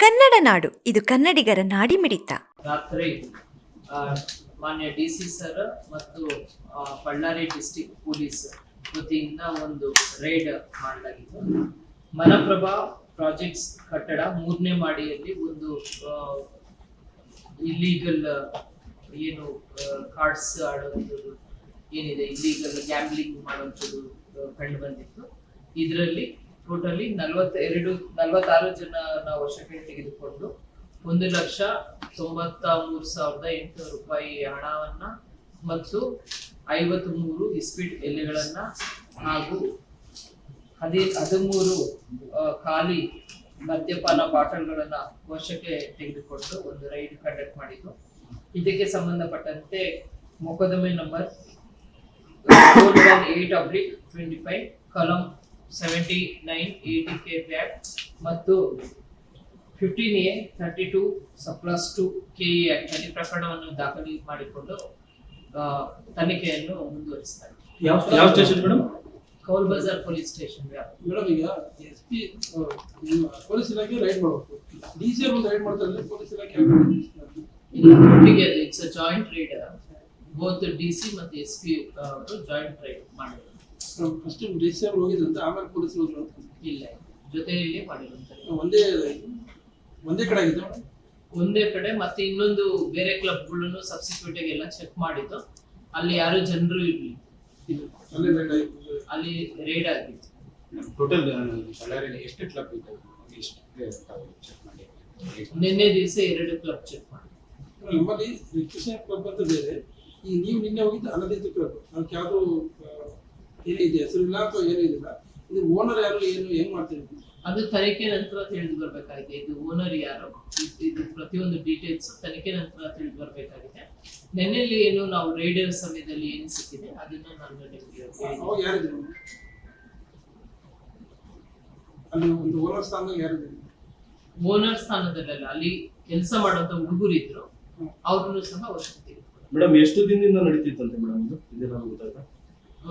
ಕನ್ನಡ ನಾಡು ಇದು ಕನ್ನಡಿಗರ ನಾಡಿಮಿಡಿತ. ರಾತ್ರಿ ಆ, ಮಾನ್ಯ ಡಿ ಸಿ ಸರ್ ಮತ್ತು ಬಳ್ಳಾರಿ ಡಿಸ್ಟಿಕ್ ಪೊಲೀಸ್ ವತಿಯಿಂದ ಒಂದು ರೈಡ್ ಮಾಡಲಾಗಿತ್ತು. ಮನಪ್ರಭಾ ಪ್ರಾಜೆಕ್ಟ್ಸ್ ಕಟ್ಟಡ ಮೂರನೇ ಮಾಡಿಯಲ್ಲಿ ಒಂದು ಇಲ್ಲೀಗಲ್ ಏನು ಕಾರ್ಡ್ಸ್ ಆಡುವಂಥದ್ದು ಏನಿದೆ ಇಲ್ಲೀಗಲ್ ಗ್ಯಾಂಬ್ಲಿಂಗ್ ಮಾಡುವಂಥದ್ದು ಕಂಡು ಬಂದಿತ್ತು. ಇದರಲ್ಲಿ ಟೋಟಲಿ ನಲವತ್ತೆರಡು, ನಲವತ್ತಾರು ಜನ ನಾವು ವರ್ಷಕ್ಕೆ ತೆಗೆದುಕೊಂಡು ಒಂದು ಲಕ್ಷ ತೊಂಬತ್ತ ಮೂರು ಸಾವಿರದ ಎಂಟುನೂರು ರೂಪಾಯಿ ಹಣವನ್ನ ಮತ್ತು ಐವತ್ತ್ ಮೂರು ಇಸ್ಪಿಟ್ ಎಲೆಗಳನ್ನ ಹಾಗೂ ಹದಿ, ಹದಿಮೂರು ಖಾಲಿ ಮದ್ಯಪಾನ ಬಾಟಲ್ಗಳನ್ನ ವರ್ಷಕ್ಕೆ ತೆಗೆದುಕೊಂಡು ಒಂದು ರೈಡ್ ಕಂಡಕ್ಟ್ ಮಾಡಿದ್ದು. ಇದಕ್ಕೆ ಸಂಬಂಧಪಟ್ಟಂತೆ ಮೊಕದ್ದಮೆ number eight oblique twenty five ಕಲಂ seventy nine eighty K back ಮತ್ತು ಫಿಫ್ಟೀನ್ ಎ ಥರ್ಟಿ ಟು ಸಪ್ಲಸ್ ಟು ಕೆ ಇ ಆಕ್ಟಲ್ಲಿ ಪ್ರಕರಣವನ್ನು ದಾಖಲು ಮಾಡಿಕೊಂಡು ಆ, ತನಿಖೆಯನ್ನು ಮುಂದುವರಿಸ್ತಾರೆ ಯಾವ station madam Cowl Bazaar police station madam ಈಗ ಎಸ್ ಪಿ ಪೊಲೀಸ್ ಇಲಾಖೆ ರೈಡ್ ಮಾಡಬೇಕು. ಡಿ ಸಿ ಒಂದು ರೈಡ್ ಮಾಡ್ತಾರೆ ಪೊಲೀಸ್ ಇಲಾಖೆ? ಇಲ್ಲ ಒಟ್ಟಿಗೆ it's a joint raid both D C ಮತ್ತು S P joint raid madam first D ಹೋಗಿದಂತ ಹೋಗಿದ್ರಂತೆ ಆಮೇಲೆ ಪೊಲೀಸ್ ಹೋದ್ರು. ಇಲ್ಲ ಜೊತೆಯಲ್ಲಿ ಮಾಡಿರುವಂಥದ್ದು ಒಂದೇ ಒಂದೇ ಕಡೆ ಇದ್ದೋ ಒಂದೇ ಕಡೆ ಮತ್ತೆ ಇನ್ನೊಂದು ಬೇರೆ ಕ್ಲಬ್ಗಳನ್ನು ಸಬ್ಸಿಕ್ಯೂಟ್ ಆಗಿ ಎಲ್ಲ ಚೆಕ್ ಮಾಡಿದ್ದು. ಅಲ್ಲಿ ಯಾರು ಜನರು ಇರ್ಲಿ ಅಲ್ಲೇ ಅಲ್ಲಿ ರೇಡ್ ಆಗಿತ್ತು. ಟೋಟಲ್ ಬಳ್ಳಾರಿಯಲ್ಲಿ ಎಷ್ಟು ಕ್ಲಬ್ ಇದೆ ಎಷ್ಟು ಚೆಕ್ ಮಾಡಿ ನಿನ್ನೆ ದಿವಸ ಎರಡು ಕ್ಲಬ್ ಚೆಕ್ ಮಾಡಿ ನಮ್ಮಲ್ಲಿ ಕ್ಲಬ್ ಅಂತ ಬೇರೆ. ಈ ನೀವು ನಿನ್ನೆ ಹೋಗಿದ್ದು ಅನಧಿಕೃತ ಕ್ಲಬ್ ಅದಕ್ಕೆ ಯಾವುದು ಏನಿದೆ? ಹೆಸರಿಲ್ಲ ಅಥವಾ ಏನೂ ಇದಿಲ್ಲ ಇದು ಓನರ್ ಯಾರು ಏನು ಹೆಂಗ್ ಮಾಡ್ತೀವಿ ಅದು ತನಿಖೆ ನಂತರ ತಿಳಿದು ಬರ್ಬೇಕಾಗಿದೆ ಇದು ಓನರ್ ಯಾರು? ಇದ್- ಇದು ಪ್ರತಿಯೊಂದು ಡೀಟೇಲ್ಸ್ ತನಿಖೆ ನಂತರ ತಿಳಿದು ಬರ್ಬೇಕಾಗಿದೆ ನೆನ್ನೆಲ್ಲಿ ಏನು ನಾವು ರೈಡರ್ ಸಮಯದಲ್ಲಿ ಏನು ಸಿಕ್ಕಿದೆ? ಅದನ್ನ ನಾನು ನಿಮಗೆ ಯಾರಿದ್ರು ಅಲ್ಲಿ ಒಂದು ಓನರ್ ಸ್ಥಾನ ಯಾರಿದ್ರು ಓನರ್ ಸ್ಥಾನದಲ್ಲ ಅಲ್ಲಿ ಕೆಲಸ ಮಾಡುವಂತ ಹುಡುಗರು ಇದ್ರು. ಅವ್ರನ್ನು ಸಹ ವಶಕ್ಕೆ ಮೇಡಮ್ ಎಷ್ಟು ದಿನದಿಂದ ನಡೀತಿತ್ತಂತೆ ಮೇಡಮ್ ಇದು? ಇದೆಲ್ಲ ಗೊತ್ತಾಯ್ತಾ?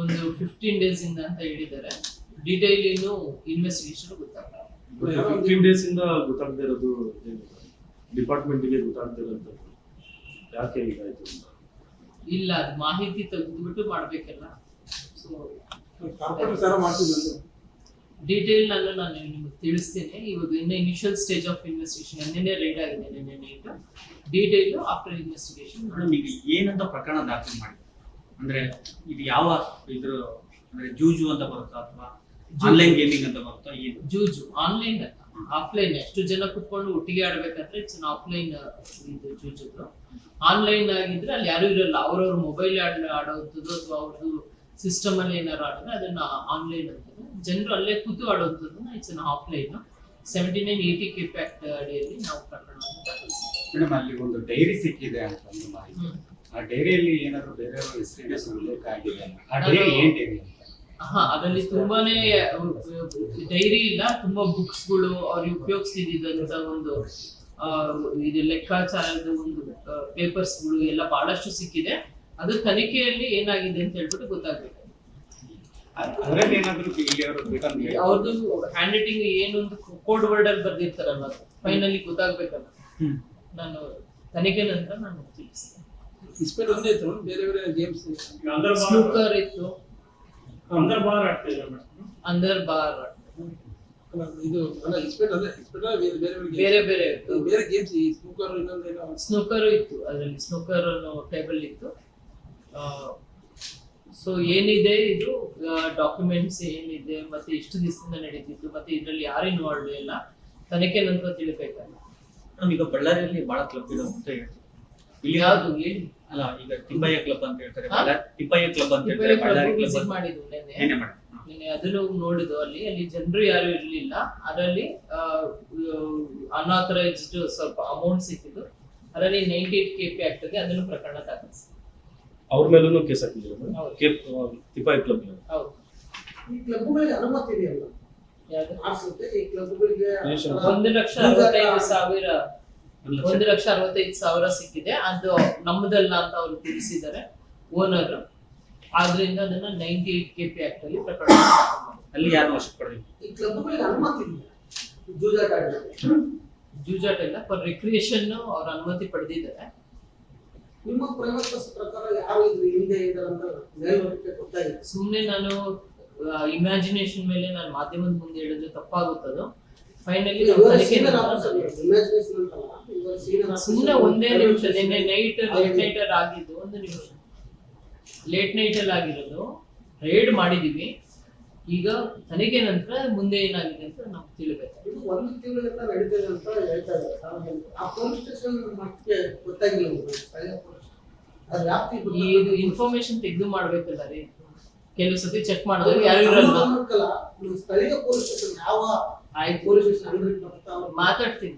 ಒಂದು ಫಿಫ್ಟೀನ್ ಡೇಸ್ ಇಂದ ಅಂತ ಹೇಳಿದ್ದಾರೆ. ಡೀಟೈಲ್ ಇನ್ನು ಇನ್ವೆಸ್ಟಿಗೇಷನ್ ಗೊತ್ತಾಗಲ್ಲ ಫಿಫ್ಟೀನ್ ಡೇಸ್ ಇಂದ ಗೊತ್ತಾಗದೇ ಇರೋದು ಡಿಪಾರ್ಟ್ಮೆಂಟ್ಗೆ ಗೊತ್ತಾಗದೇ ಇರೋದು ಯಾಕೆ ಹೀಗಾಯ್ತು ಅಂತ? ಇಲ್ಲ ಅದು ಮಾಹಿತಿ ತೆಗೆದುಬಿಟ್ಟು ಮಾಡ್ಬೇಕಲ್ಲ. ಸೊ ಕಾರ್ಪೊರೇಟ್ ಸರ ಮಾಡ್ತಿದ್ರು ಡೀಟೇಲ್ ನಾನು ನಾನು ನಿಮಗೆ ತಿಳಿಸ್ತೇನೆ. ಇವಾಗ ಇನ್ನ ಇನಿಷಿಯಲ್ ಸ್ಟೇಜ್ ಆಫ್ ಇನ್ವೆಸ್ಟಿಗೇಷನ್ ನಿನ್ನೆ ರೈಡ್ ಆಗಿದೆ ನಿನ್ನೆ night detail after investigation madam ಈಗ ಏನಂತ ಪ್ರಕರಣ ದಾಖಲು ಮಾಡಿ ಅಂದ್ರೆ ಇದು ಯಾವ ಇದ್ರ ಅಂದ್ರೆ ಜೂಜು ಅಂತ ಬರುತ್ತಾ ಅಥವಾ ಆನ್ಲೈನ್ ಗೇಮಿಂಗ್ ಅಂತ ಬರುತ್ತಾ? ಏನು ಜೂಜು ಆನ್ಲೈನ್ ಅಲ್ಲ ಆಫ್ಲೈನ್ ಎಷ್ಟು ಜನ ಕುತ್ಕೊಂಡು ಒಟ್ಟಿಗೆ ಆಡ್ಬೇಕಂದ್ರೆ ಇಟ್ಸ್ ಆಫ್ಲೈನ್ ಇದು ಜೂಜುದು ಆನ್ಲೈನ್ ಆಗಿದ್ರೆ ಅಲ್ಲಿ ಯಾರು ಇರಲ್ಲ. ಅವ್ರವ್ರ ಮೊಬೈಲ್ ಆಡ್ ಆಡೋವಂಥದ್ದು ಅಥವಾ ಅವ್ರದ್ದು ಸಿಸ್ಟಮ್ ಅಲ್ಲಿ ಏನಾರು ಆಡಿದ್ರೆ ಅದನ್ನ ಆನ್ಲೈನ್ ಅಂತಾರೆ ಜನರು ಅಲ್ಲೇ ಕೂತು ಆಡೋದನ್ನ it's an offline seventy nine eighty KP act ಅಡಿಯಲ್ಲಿ ನಾವು ಪ್ರಕರಣವನ್ನು ದಾಖಲಿಸಿದ್ದೇವೆ. ಮೇಡಮ್ ಅಲ್ಲಿ ಒಂದು ಡೈರಿ ಸಿಕ್ಕಿದೆ ಅಂತ ಒಂದು ಮಾಹಿತಿ. ಆ ಡೈರಿಯಲ್ಲಿ ಏನಾದ್ರು ಬೇರೆಯವ್ರ ಹೆಸರಿನ ಹೆಸರು ಉಲ್ಲೇಖ ಆಗಿದೆ ಡೈರಿ ಏನ್ ಡೈರಿ ಹಾ ಅದರಲ್ಲಿ ತುಂಬಾನೇ ಡೈರಿ ಇಲ್ಲ ತುಂಬಾ ಬುಕ್ಸ್ಗಳು ಅವ್ರಿಗೆ ಉಪಯೋಗಿಸಿದಂತ ಒಂದು ಆ, ಇದು ಲೆಕ್ಕಾಚಾರದ ಒಂದು ಪೇಪರ್ಸ್ಗಳು ಎಲ್ಲ ಬಹಳಷ್ಟು ಸಿಕ್ಕಿದೆ. ಅದು ತನಿಖೆಯಲ್ಲಿ ಏನಾಗಿದೆ ಅಂತ ಹೇಳ್ಬಿಟ್ಟು ಗೊತ್ತಾಗ್ಬೇಕು. ಅವ್ರದ್ದು ಹ್ಯಾಂಡ್ ರೈಟಿಂಗ್ ಏನೊಂದು ಕೋಡ್ ವರ್ಡ್ ಅಲ್ಲಿ ಬರ್ದಿರ್ತಾರಲ್ಲ ಫೈನಲಿ ಗೊತ್ತಾಗ್ಬೇಕಲ್ಲ. ನಾನು ತನಿಖೆ ನಂತರ ನಾನು ತಿಳಿಸ್ತೇನೆ. ಇಸ್ಪೇಟ್ ಒಂದೇ ಇತ್ತು ಬೇರೆ ಬೇರೆ ಗೇಮ್ಸ್ ಸ್ನೂಕರ್ ಇತ್ತು. ಅಂದರ್ ಬಾರ್ ಆಡ್ತಿದ್ರು ಮೇಡಮ್ ಅಂದರ್ ಬಾರ್ ಇದು ಅಲ್ಲ ಇಸ್ಪೇಟ್ ಅದೇ ಇಸ್ಪೇಟ್ ಬೇರೆ ಬೇರೆ ಬೇರೆ ಬೇರೆ ಬೇರೆ ಗೇಮ್ಸ್ ಈ ಸ್ನೂಕರ್ ಇನ್ನೊಂದೇನೋ ಸ್ನೂಕರ್ ಇತ್ತು ಅದರಲ್ಲಿ ಸ್ನೂಕರ್ ಟೇಬಲ್ ಇತ್ತು. ಸೊ ಏನಿದೆ ಇದು? ಡಾಕ್ಯುಮೆಂಟ್ಸ್ ಏನಿದೆ? ಮತ್ತೆ ಇಷ್ಟು ದಿವಸದಿಂದ ನಡೀತಿತ್ತು ಮತ್ತೆ ಇದರಲ್ಲಿ ಯಾರು ಇನ್ವಾಲ್ವ್ ಇಲ್ಲ? ತನಿಖೆ ನಂತರ ತಿಳಿಬೇಕಲ್ಲ ನಮ್ಗೆ ಈಗ ಬಳ್ಳಾರಿಯಲ್ಲಿ ಬಹಳ ಕ್ಲಬ್ ಇದೆ ಅಂತ ಹೇಳ್ತಾರೆ ಇಲ್ಲಿ ಯಾವ್ದು ಹೇಳಿ ಅಲ್ಲ ಈಗ ತಿಪ್ಪಯ್ಯ ಕ್ಲಬ್ ಅಂತ ಹೇಳ್ತಾರೆ ಹಾ? ಬಳ್ಳಾರಿ ತಿಪ್ಪಯ್ಯ ಕ್ಲಬ್ ಅಂತ ಹೇಳ್ತಾರೆ ಬಳ್ಳಾರಿ ಕ್ಲಬ್ ವಿಸಿಟ್ ಮಾಡಿದ್ದು ನೆನ್ನೆ. ಏನೇ ಮೇಡಮ್ ನೆನ್ನೆ ಅದನ್ನು ನೋಡಿದ್ದು ಅಲ್ಲಿ. ಅಲ್ಲಿ ಜನರು ಯಾರು ಇರ್ಲಿಲ್ಲ. ಅದರಲ್ಲಿ ಅನ್ಆಥರೈಸ್ಡ್ ಸ್ವಲ್ಪ ಅಮೌಂಟ್ ಸಿಕ್ಕಿದ್ದು ಅದರಲ್ಲಿ ನೈಂಟಿ ಏಟ್ ಕೆ ಪಿ ಆಗ್ತದೆ. ಅದನ್ನು ಪ್ರಕರಣ ದಾಖಲಿಸಿ ಅವ್ರ ಮೇಲೂ ಕೇಸ್ ಹಾಕಿದ್ರು ಹೌದು. ಕೇಪ್ ತಿಪ್ಪಾಯಿ ಕ್ಲಬ್ ಹೌದು. ಈ ಕ್ಲಬ್ಗಳಿಗೆ ಅನುಮತಿ ಇದೆಯಲ್ಲ? ಯಾವ್ದು? ಆಡ್ಸಕ್ಕೆ ಈ ಕ್ಲಬ್ಗಳಿಗೆ. ಒಂದು ಲಕ್ಷ ಅರವತ್ತೈದು ಸಾವಿರ ಒಂದು ಲಕ್ಷ ಅರವತ್ತೈದು ಸಾವಿರ ಸಿಕ್ಕಿದೆ. ಅದು ನಮ್ಮದಲ್ಲ ಅಂತ ಅವರು ತಿಳಿಸಿದ್ದಾರೆ. ಓನರ್ ಆದ್ರಿಂದ ಅದನ್ನ ninety eight K P act ಅಲ್ಲಿ ಪ್ರಕರಣ. ಅಲ್ಲಿ ಯಾರು ವಶಕ್ಕೆ ಪಡೆದಿಲ್ಲ? ಈ ಕ್ಲಬ್ಗಳಿಗೆ ಅನುಮತಿ ಇಲ್ಲ. ಜೂಜಾಟ ಆಡಲಿಕ್ಕೆ ಜೂಜಾಟ ಇಲ್ಲ. ಫಾರ್ ರಿಕ್ರಿಯೇಷನ್ ಅವ್ರ ಅನುಮತಿ ಪಡೆದಿದ್ದಾರೆ. ನಿಮ್ಮ ಪ್ರೈವೇಟ್ ಪ್ರಕಾರ ಯಾರು ಇದ್ರು ಹಿಂದೆ ಸುಮ್ಮನೆ ನಾನು ಇಮ್ಯಾಜಿನೇಷನ್ ಮೇಲೆ ನಾನು ಮಾಧ್ಯಮದ ಮುಂದೆ ಹೇಳಿದ್ರೆ ತಪ್ಪಾಗುತ್ತದು. ಫೈನಲಿ ಸುಮ್ಮನೆ ಒಂದೇ ನಿಮಿಷ ನಿನ್ನೆ ನೈಟ್ ಲೇಟ್ ನೈಟ್ ಅಲ್ಲಿ ಆಗಿದ್ದು ಒಂದು ನಿಮಿಷ. ಲೇಟ್ ನೈಟ್ ಅಲ್ಲಿ ಆಗಿರೋದು. ರೈಡ್ ಮಾಡಿದೀವಿ. ಈಗ ತನಿಖೆ ನಂತರ ಮುಂದೆ ಏನಾಗಿದೆ ಅಂತ ನಾವು ತಿಳಿಬೇಕು. ಒಂದು ತಿಂಗಳಿಂದ ನಡೀತದೆ ಅಂತ ಹೇಳ್ತಾ ಇದ್ದಾರೆ. ಆ ಪೊಲೀಸ್ ಸ್ಟೇಷನ್ ಮಟ್ಟಿಗೆ ಗೊತ್ತಾಗಿಲ್ಲ. ಅದ್ರ ವ್ಯಾಪ್ತಿ ಈ ಇನ್ಫಾರ್ಮೇಶನ್ ತೆಗೆದು ಮಾಡ್ಬೇಕಲ್ಲ ರೀ ಕೆಲವು ಸತಿ ಚೆಕ್ ಮಾಡಿದಾಗ ಯಾರು ಇರಲ್ಲ. ಸ್ಥಳೀಯ ಪೊಲೀಸ್ ಸ್ಟೇಷನ್ ಯಾವ ಆಯ್ತು. ಪೊಲೀಸ್ ಸ್ಟೇಷನ್ ಮಾತಾಡ್ತೀನಿ.